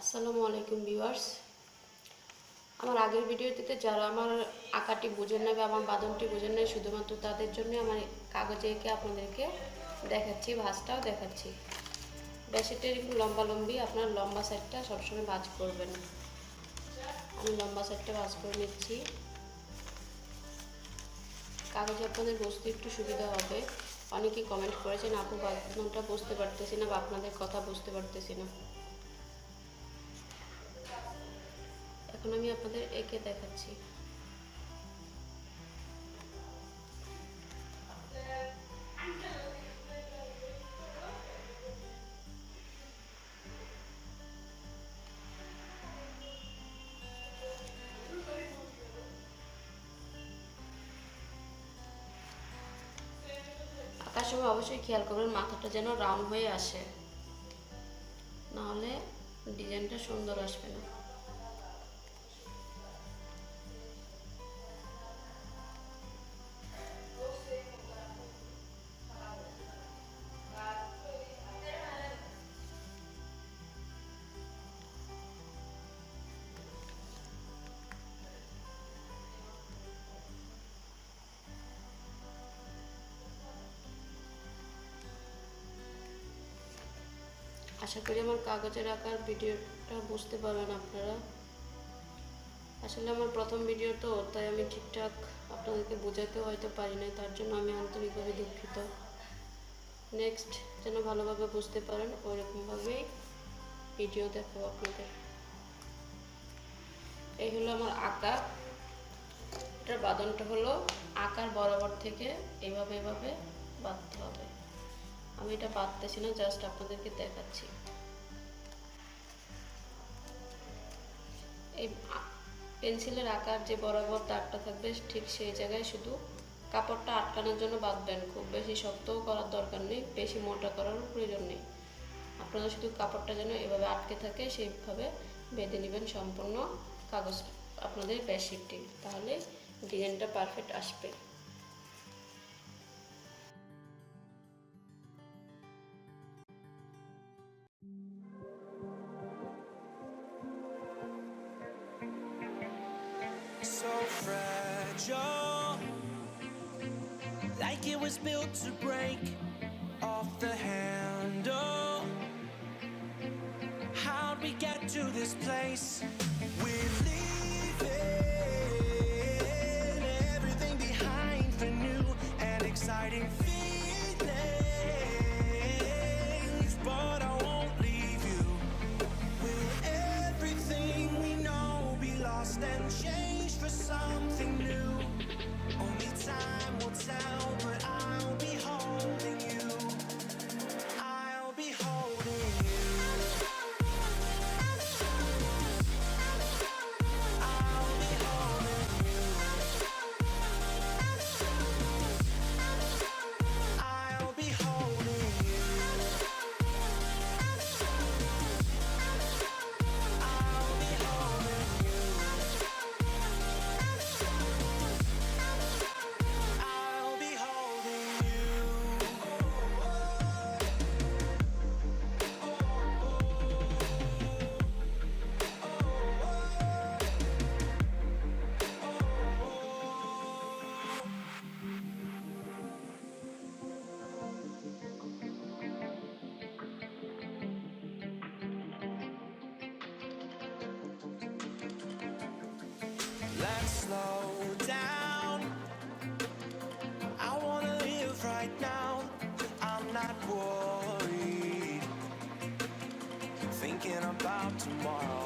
আসসালামু আলাইকুম ভিউয়ার্স। আমার আগের ভিডিওটিতে যারা আমার আঁকাটি বুঝেন না বা আমার বাদনটি বুঝেন না শুধুমাত্র তাদের জন্য আমার কাগজে এঁকে আপনাদেরকে দেখাচ্ছি, ভাঁজটাও দেখাচ্ছি। ব্যাসেটের একটু লম্বা লম্বি, আপনার লম্বা সাইডটা সবসময় ভাঁজ করবেন। আমি লম্বা সাইডটা ভাঁজ করে নিচ্ছি। কাগজে আপনাদের বসতে একটু সুবিধা হবে। অনেকে কমেন্ট করেছেন, আপু, বাথরুমটা বুঝতে পারতেছি না বা আপনাদের কথা বুঝতে পারতেছি না। এখন আমি আপনাদের একে দেখাচ্ছি। সময় অবশ্যই খেয়াল করবেন মাথাটা যেন রাউন্ড হয়ে আসে। নাহলে ডিজাইনটা সুন্দর আসবে না। আশা করি আমার কাগজের আঁকার ভিডিওটা বুঝতে পারবেন আপনারা। আসলে আমার প্রথম ভিডিও তো, তাই আমি ঠিকঠাক আপনাদেরকে বোঝাতে হয়তো পারি না তার জন্য আমি আন্তরিকভাবে দুঃখিত। নেক্সট যেন ভালোভাবে বুঝতে পারেন, ওইরকমভাবেই ভিডিও দেখো আপনাদের। এই হলো আমার আঁকা এটার বাদনটা হলো আকার বরাবর থেকে এভাবে এভাবে বাঁধতে হবে। আমি এটা পারতেছি না, জাস্ট আপনাদেরকে দেখাচ্ছি। এই পেন্সিলের আকার যে বরাবর দাগটা থাকবে, ঠিক সেই জায়গায় শুধু কাপড়টা আটকানোর জন্য বাঁধবেন খুব বেশি শক্তও করার দরকার নেই, বেশি মোটা করার প্রয়োজন নেই। আপনারা শুধু কাপড়টা যেন এভাবে আটকে থাকে, সেইভাবে বেঁধে নেবেন সম্পূর্ণ কাগজ, আপনাদের বেডশিটটি তাহলে ডিজাইনটা পারফেক্ট আসবে। So fragile, like it was built to break off the handle. How'd we get to this place? We're leaving everything behind for new and exciting slow down. I wanna live right now. I'm not worried. Thinking about tomorrow.